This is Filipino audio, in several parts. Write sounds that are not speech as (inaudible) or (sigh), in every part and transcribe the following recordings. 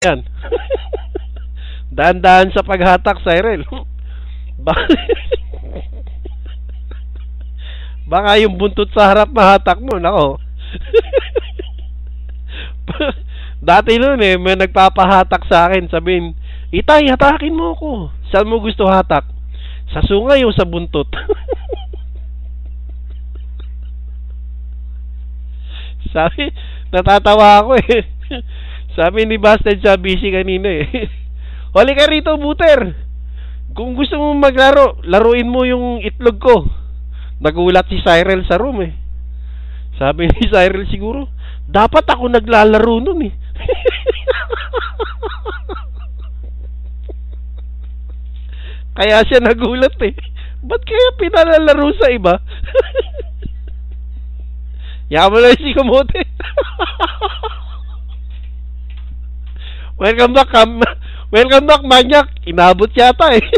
yan. (laughs) Daan-daan sa paghatak, Cyril. (laughs) (laughs) Baka, yung buntot sa harap mahatak mo, nako. Dati noon eh, may nagpapahatak sa akin, sabihin, Itay, hatakin mo ako. Saan mo gusto hatak? Sa sungay o sa buntot? Sabi, natatawa ako eh. Sabi ni Bastard sa busy kanina eh. (laughs) Huli ka rito, buter. Kung gusto mo maglaro, laruin mo yung itlog ko. Nagulat si Cyril sa room eh. Sabi (laughs) ni Cyril siguro, dapat ako naglalaro nun eh. (laughs) Kaya siya nagulat eh. Ba't kaya pinalalaro sa iba? Yaman lang si Kamote. Welcome back, Kam. (laughs) Welcome back, Manyak. Inabot yata eh. (laughs)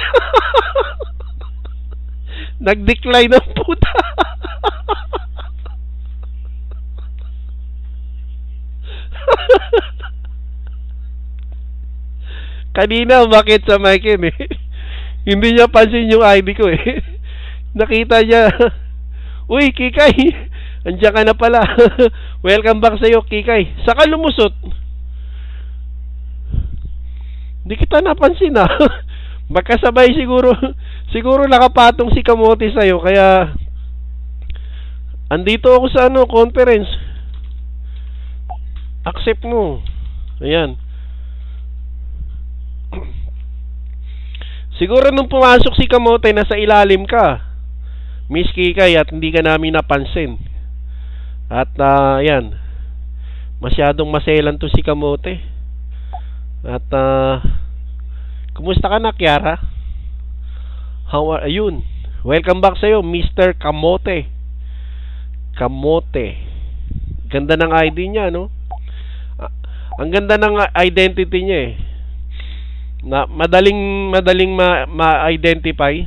Nag-decline ng puta. (laughs) Kanina, bakit sa yun eh. Hindi niya pansin yung ID ko eh. Nakita niya, Uy, Kikay, andiyan ka na pala. Welcome back sa'yo, Kikay. Saka lumusot. Hindi kita napansin ah. (laughs) Magkasabay siguro, siguro nakapatong si Kamote sa'yo, kaya andito ako sa ano, conference. Accept mo. Ayan. (clears throat) Siguro nung pumasok si Kamote, nasa ilalim ka. Miss Kikay at hindi ka namin napansin. At uh, yan. Masyadong maselan to si Kamote. At uh, kumusta ka na, Kiara? How are you? Welcome back sa'yo, Mr. Kamote. Kamote. Ganda ng ID niya, no? Ah, ang ganda ng identity niya eh na madaling madaling ma, ma-identify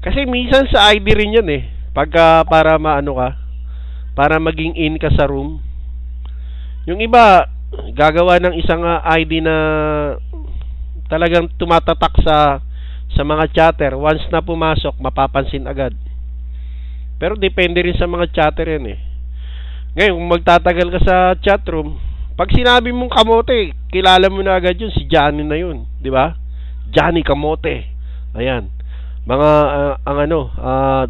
kasi minsan sa ID rin yan eh pagka para maano ka para maging in ka sa room yung iba gagawa ng isang uh, ah, ID na talagang tumatatak sa sa mga chatter once na pumasok mapapansin agad pero depende rin sa mga chatter yan eh ngayon kung magtatagal ka sa chat room pag sinabi mong kamote, kilala mo na agad yun, si Johnny na yun, di ba? Johnny Kamote. Ayan. Mga uh, ang ano, uh,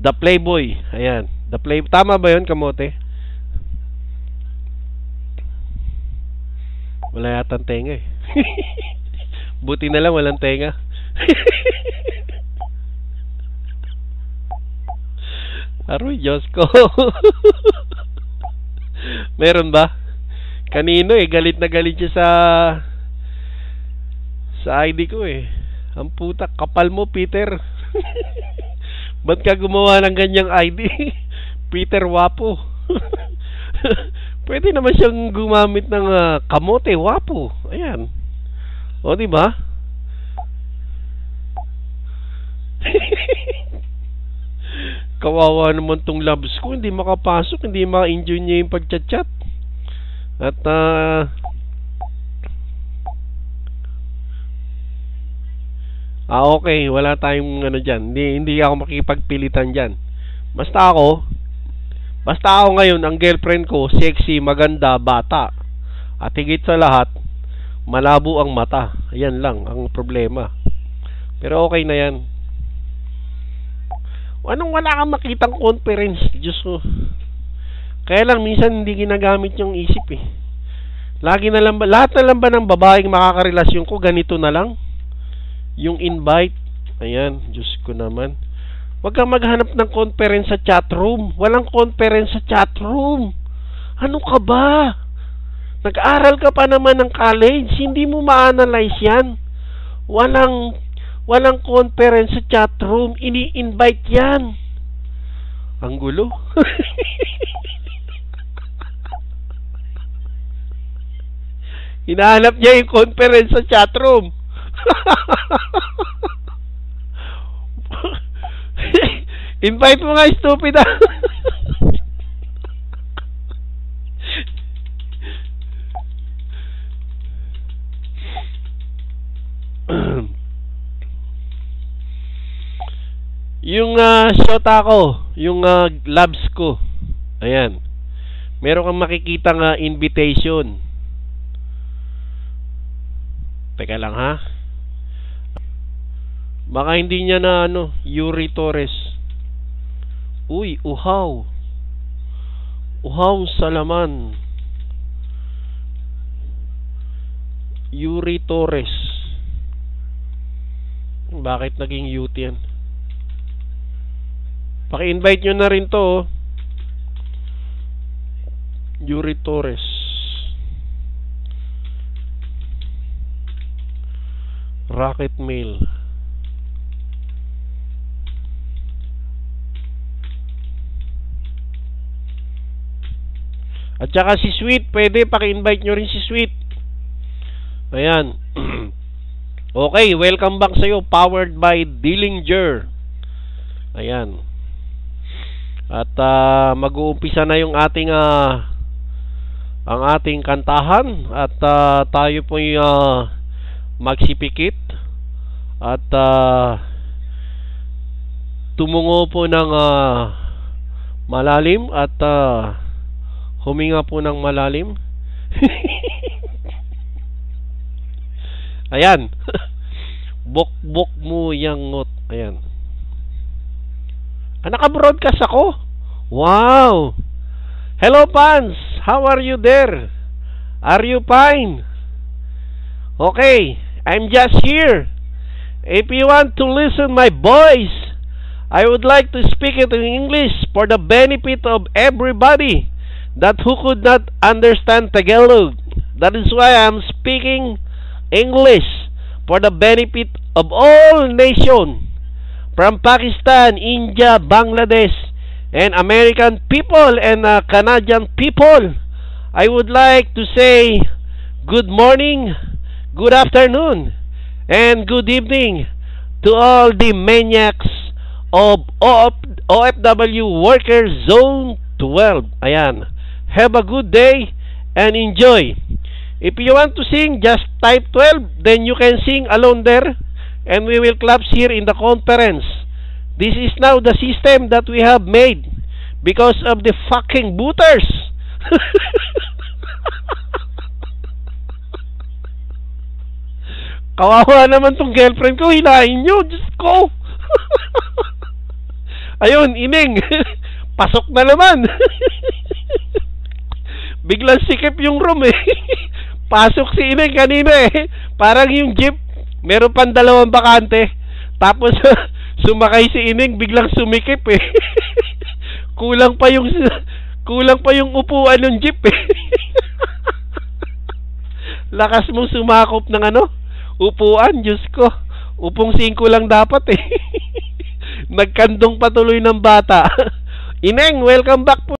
The Playboy. Ayan. The Play Tama ba 'yon, Kamote? Wala yata tenga eh. (laughs) Buti na lang walang tenga. (laughs) Aroy, Diyos ko. (laughs) Meron ba? Kanino eh, galit na galit siya sa sa ID ko eh. Ang puta, kapal mo Peter. Ba't ka gumawa ng ganyang ID? Peter Wapo. Pwede naman siyang gumamit ng uh, kamote wapo. Ayan. O di ba? (laughs) Kawawa naman tong loves ko, hindi makapasok, hindi ma-enjoy niya yung pagchat-chat. At uh, Ah, okay, wala tayong ano diyan. Hindi hindi ako makipagpilitan diyan. Basta ako Basta ako ngayon, ang girlfriend ko, sexy, maganda, bata. At higit sa lahat, malabo ang mata. Ayan lang ang problema. Pero okay na yan. Anong wala kang makitang conference? Diyos ko. Kaya lang minsan hindi ginagamit yung isip eh. Lagi na lang ba, lahat na lang ba ng babaeng makakarelasyon ko ganito na lang? Yung invite, ayan, Diyos ko naman. Huwag kang maghanap ng conference sa chat room. Walang conference sa chat room. Ano ka ba? Nag-aral ka pa naman ng college, hindi mo ma-analyze yan. Walang walang conference sa chat room, ini-invite yan. Ang gulo. (laughs) Hinahanap niya yung conference sa chatroom. (laughs) Invite mo nga, stupid ah. yung ah, uh, shota ko, yung ah, uh, labs ko. Ayan. Meron kang makikita nga uh, invitation. Teka lang ha. Baka hindi niya na ano, Yuri Torres. Uy, uhaw. Uhaw sa laman. Yuri Torres. Bakit naging UT yan? Paki-invite nyo na rin to. Oh. Yuri Torres. Rocket Mail. At saka si Sweet, pwede paki-invite nyo rin si Sweet. Ayan. (clears throat) okay, welcome back sa'yo. Powered by Dillinger. Ayan. At uh, mag-uumpisa na yung ating uh, ang ating kantahan at uh, tayo po yung uh, magsipikit at uh, tumungo po ng uh, malalim at uh, huminga po ng malalim. Ayan. (laughs) Bok-bok mo yang ngot. Ayan. Ah, naka-broadcast ako? Wow! Hello, fans! How are you there? Are you fine? Okay, I'm just here. If you want to listen my voice, I would like to speak it in English for the benefit of everybody that who could not understand Tagalog. That is why I'm speaking English for the benefit of all nations from Pakistan, India, Bangladesh, and American people and uh, Canadian people. I would like to say good morning, good afternoon, and good evening to all the maniacs of OFW Worker Zone 12. Ayan. Have a good day and enjoy. If you want to sing, just type 12, then you can sing alone there and we will collapse here in the conference. This is now the system that we have made because of the fucking booters. (laughs) Kawawa naman tong girlfriend ko, hilahin nyo, Diyos ko. (laughs) Ayun, ining, (laughs) pasok na naman. Biglang sikip yung room eh. (laughs) Pasok si Ining kanina eh. Parang yung jeep meron pang dalawang bakante. Tapos (laughs) sumakay si Ining biglang sumikip eh. (laughs) kulang pa yung kulang pa yung upuan ng jeep eh. Lakas mo sumakop ng ano? Upuan, Diyos ko. Upong singko lang dapat eh. Nagkandong patuloy ng bata. Ineng, welcome back po.